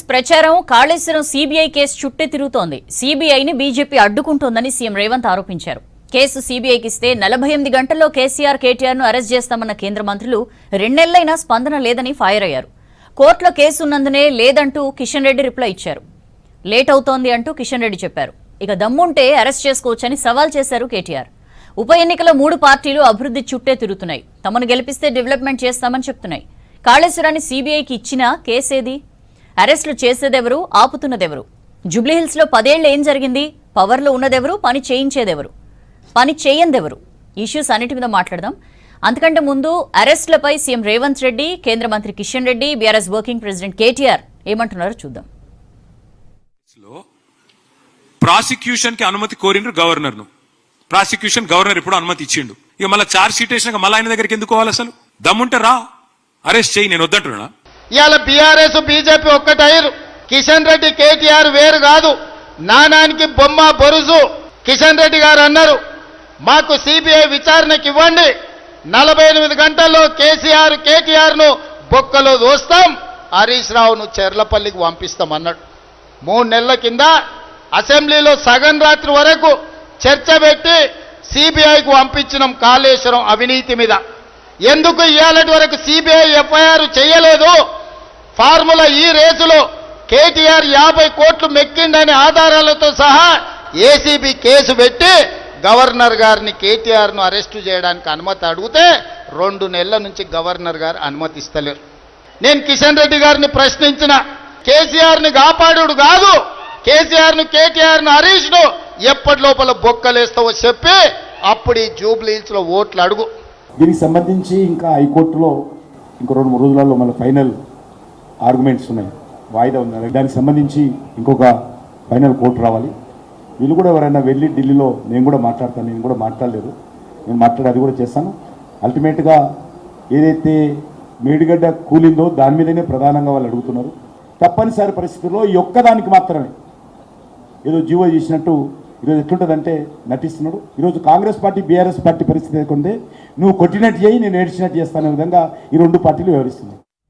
కాంగ్రెస్ ప్రచారం Kaleshwaram CBI case చుట్టే తిరుగుతోంది. సీబీఐని బీజేపీ అడ్డుకుంటోందని సీఎం రేవంత్ ఆరోపించారు. కేసు సీబీఐకి ఇస్తే నలభై ఎనిమిది గంటల్లో కేసీఆర్ కేటీఆర్ను అరెస్ట్ చేస్తామన్న కేంద్ర మంత్రులు రెండెళ్ళైనా స్పందన లేదని ఫైర్ అయ్యారు. కోర్టులో కేసు ఉన్నందునే లేదంటూ కిషన్ రెడ్డి రిప్లై ఇచ్చారు. లేట్ అవుతోంది అంటూ కిషన్ రెడ్డి చెప్పారు. ఇక దమ్ముంటే అరెస్ట్ చేసుకోవచ్చని సవాల్ చేశారు కేటీఆర్. ఉప ఎన్నికలో మూడు పార్టీలు అభివృద్ధి చుట్టే తిరుగుతున్నాయి. తమను గెలిపిస్తే డెవలప్మెంట్ చేస్తామని చెప్తున్నాయి. కాళేశ్వరాన్ని సీబీఐకి ఇచ్చినా కేసేది? అరెస్టులు చేసేదెవరు? ఆపుతున్నదెవరు? జూబ్లీహిల్స్లో పదేళ్ళు ఏం జరిగింది? పవర్లో ఉన్నదెవరు? పని చేయించేదెవరు? పని చేయందెవరు ఇష్యూస్ అన్నిటి మీద మాట్లాడదాం. అంతకంటే ముందు అరెస్టులపై సీఎం రేవంత్ రెడ్డి కేంద్ర మంత్రి Kishan Reddy BRS working president KTR ఏమంటున్నారో చూద్దాం. ప్రాసిక్యూషన్కి అనుమతి కోరిండ్రు గవర్నర్ను ప్రాసిక్యూషన్ గవర్నర్ ఇప్పుడు అనుమతి ఇచ్చిండు. ఇక మళ్ళీ చార్జ్ షీట్ వేసినాక మళ్ళీ ఆయన దగ్గరికి ఎందుకు పోవాలి అసలు? దమ్ముంటే రా అరెస్ట్ చేయి నేను వద్దంటున్నా. ఇవాళ బీఆర్ఎస్ బీజేపీ ఒక్కటయ్యారు. కిషన్ రెడ్డి కేటీఆర్ వేరు కాదు. నానానికి బొమ్మ బొరుసు కిషన్ రెడ్డి గారు అన్నారు. మాకు సిబిఐ విచారణకి ఇవ్వండి. నలభై ఎనిమిది గంటల్లో కేసీఆర్ కేటీఆర్ను బొక్కలో దోస్తాం. హరీష్ రావును చెర్లపల్లికి పంపిస్తాం అన్నాడు మూడు నెలల కింద అసెంబ్లీలో సగం రాత్రి వరకు చర్చ పెట్టి సిబిఐకి పంపించినాం కాళేశ్వరం అవినీతి మీద. ఎందుకు ఇవాళ వరకు సిబిఐ ఎఫ్ఐఆర్ చేయలేదు? ఫార్ములా ఈ రేసులో కేటీఆర్ యాభై కోట్లు మెక్కిండనే ఆధారాలతో సహా ఏసీబీ కేసు పెట్టి గవర్నర్ గారిని కేటీఆర్ను అరెస్టు చేయడానికి అనుమతి అడిగితే రెండు నెలల నుంచి గవర్నర్ గారు అనుమతిస్తలేరు నేను కిషన్ రెడ్డి గారిని ప్రశ్నించిన కేసీఆర్ని కాపాడు కాదు కేసీఆర్ను కేటీఆర్ను హరీష్ను ఎప్పటి లోపల బొక్కలేస్తావో చెప్పి అప్పుడు ఈ జూబ్లీహిల్స్లో ఓట్లు అడుగు. దీనికి సంబంధించి ఇంకా హైకోర్టులో ఇంకో రెండు మూడు రోజులలో మళ్ళీ ఫైనల్ ఆర్గ్యుమెంట్స్ ఉన్నాయి. వాయిదా ఉన్నాయి దానికి సంబంధించి ఇంకొక ఫైనల్ కోర్టు రావాలి. వీళ్ళు కూడా ఎవరైనా వెళ్ళి ఢిల్లీలో నేను కూడా మాట్లాడతాను నేను కూడా మాట్లాడలేదు. నేను మాట్లాడి అది కూడా చేస్తాను. అల్టిమేట్గా ఏదైతే మేడిగడ్డ కూలిందో దాని మీదనే ప్రధానంగా వాళ్ళు అడుగుతున్నారు. తప్పనిసరి పరిస్థితుల్లో ఈ ఒక్కదానికి మాత్రమే. ఏదో జీవో చేసినట్టు ఈరోజు ఎట్లుంటుందంటే నటిస్తున్నాడు. ఈరోజు కాంగ్రెస్ పార్టీ బీఆర్ఎస్ పార్టీ పరిస్థితి లేకుంటే నువ్వు కొట్టినట్టు చేయి నేను ఏడ్చినట్టు చేస్తానే విధంగా ఈ రెండు పార్టీలు వ్యవహరిస్తున్నాయి.